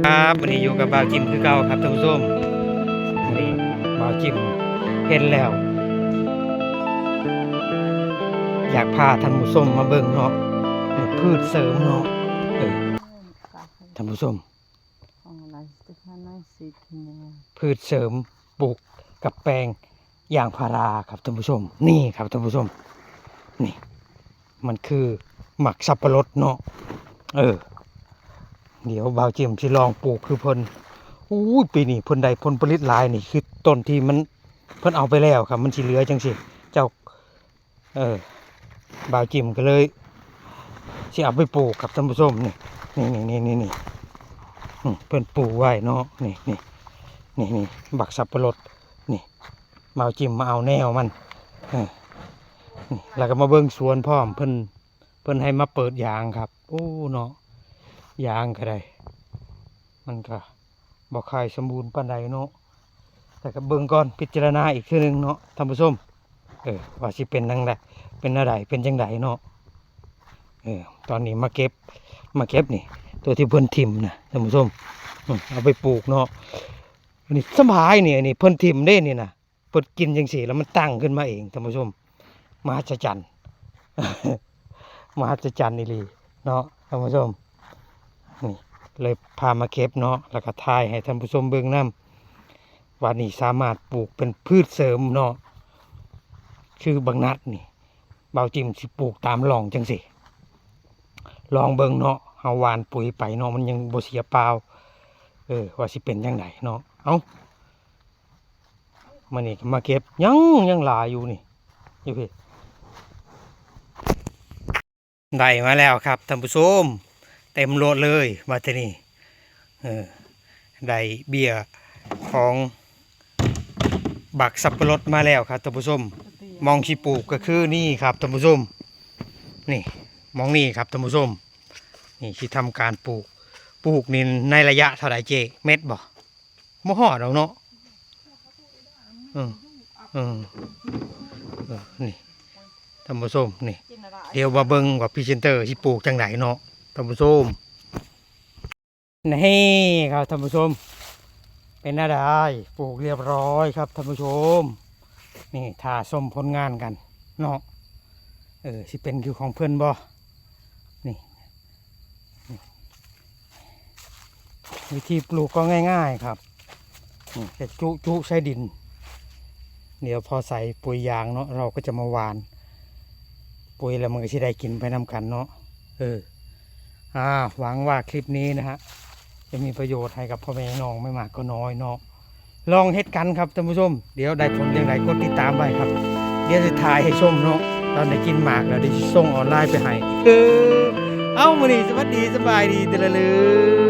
ครับวันนี้อยู่กับบ่าวจิมคือเก่าครับท่านผู้ชมวันนี้บ่าวจิมเห็นแล้ว อยากพาท่านผู้ชมมาเบิ่งเนาะพืชเสริมเนาะเออท่านผู้ชมพืชเสริมปลูกกับแปลงยางพาราครับท่านผู้ชม นี่ครับท่านผู้ชม นี่ มันคือหมักสับปะรดเนาะเออ เดี๋ยวบ่าวจิมสิลองปลูกคือเพิ่นอู้ยปีนี้เพิ่นได้ผลผลิตหลายนี่คือต้นที่มันเพิ่นเอาไปแล้วครับ มันสิเหลือจังสิเจ้าเออบ่าวจิมก็เลยสิเอาไปปลูกครับท่านผู้ชมนี่นี่นี่นี่นี่นี่เพิ่นปลูกไว้เนาะนี่นี่นี่นี่บักสับปะรดนี่บ่าวจิมมาเอาแนวมันเออนี่แล้วก็มาเบิ่งสวนพร้อมเพิ่นเพิ่นให้มาเปิดยางครับ โอ้เนาะ ยางก็ได้ มันก็บ่ค่ายสมบูรณ์ปานใดเนาะแต่ก็เบิ่งก่อนพิจารณาอีกทีหนึงเนาะท่านผู้ชมเออว่าสิเป็นจังไดเป็นอะไรเป็นจังไดเนาะเออตอนนี้มาเก็บมาเก็บนี่ ตัวที่เพิ่นทิมนะท่านผู้ชมเอาไปปลูกเนาะนี่สบายนี่อันนี่เพิ่นทิมเด้นี่นะเพิ่นกินจังซี่แล้วมันตั้งขึ้นมาเองท่านผู้ชมมหัศจรรย์มหัศจรรย์นี่ลีเนาะท่านผู้ชม นี่เลยพามาเก็บเนาะแล้วก็ทายให้ท่านผู้ชมเบิ่งน้ำว่านี่สามารถปลูกเป็นพืชเสริมเนาะชื่อบางนัดนี่เบาจิมสิปลูกตามลองจังสิลองเบิ่งเนาะเฮาหวานปุ๋ยไปเนาะมันยังบ่เสียเปล่าเออว่าสิเป็นจังไดเนาะเอ้ามานี่มาเก็บยังยังหลายอยู่นี่อยู่พี่ได้มาแล้วครับท่านผู้ชม เต็มรถเลยมาที่นี่เออได้เบียร์ของบักสับปะรดมาแล้วครับท่านผู้ชมมองชีปลูกก็คือนี่ครับท่านผู้ชมนี่มองนี่ครับท่านผู้ชมนี่ที่ทำการปลูกปลูกนี่ในระยะเท่าไหรเจเม็ดบ่ม่หอดเอาเนาะอืมอืมเออนี่ท่านผู้ชมนี่ เดี๋ยวมาเบิ่งว่าพรีเซนเตอร์ที่ปลูกจังไหนเนาะ ท่านผู้ชมนี่ครับท่านผู้ชม เป็นอะไรปลูกเรียบร้อยครับท่านผู้ชม นี่ถ่าชมผลงานกันเนาะเออสิเป็นคือของเพื่อนบ่นี่ วิธีปลูกก็ง่าย ๆครับนี่แค่จุจุใช้ดิน เดี๋ยวพอใส่ปุ๋ยยางเนาะเราก็จะมาหวาน ปุ๋ยแล้วมันก็จะได้กินไปนำกันเนาะเออ อ่าหวังว่าคลิปนี้นะฮะจะมีประโยชน์ให้กับพ่อแม่น้องไม่มากก็น้อยเนาะลองเฮ็ดกันครับท่านผู้ชม เดี๋ยวได้ผลอย่างไรกดติดตามไปครับ เดี๋ยวจะถ่ายให้ชมเนาะตอนได้กินหมากแล้วเดี๋ยวจะส่งออนไลน์ไปให้เออเอ้ามานี่สวัสดีสบายดีเดลเลย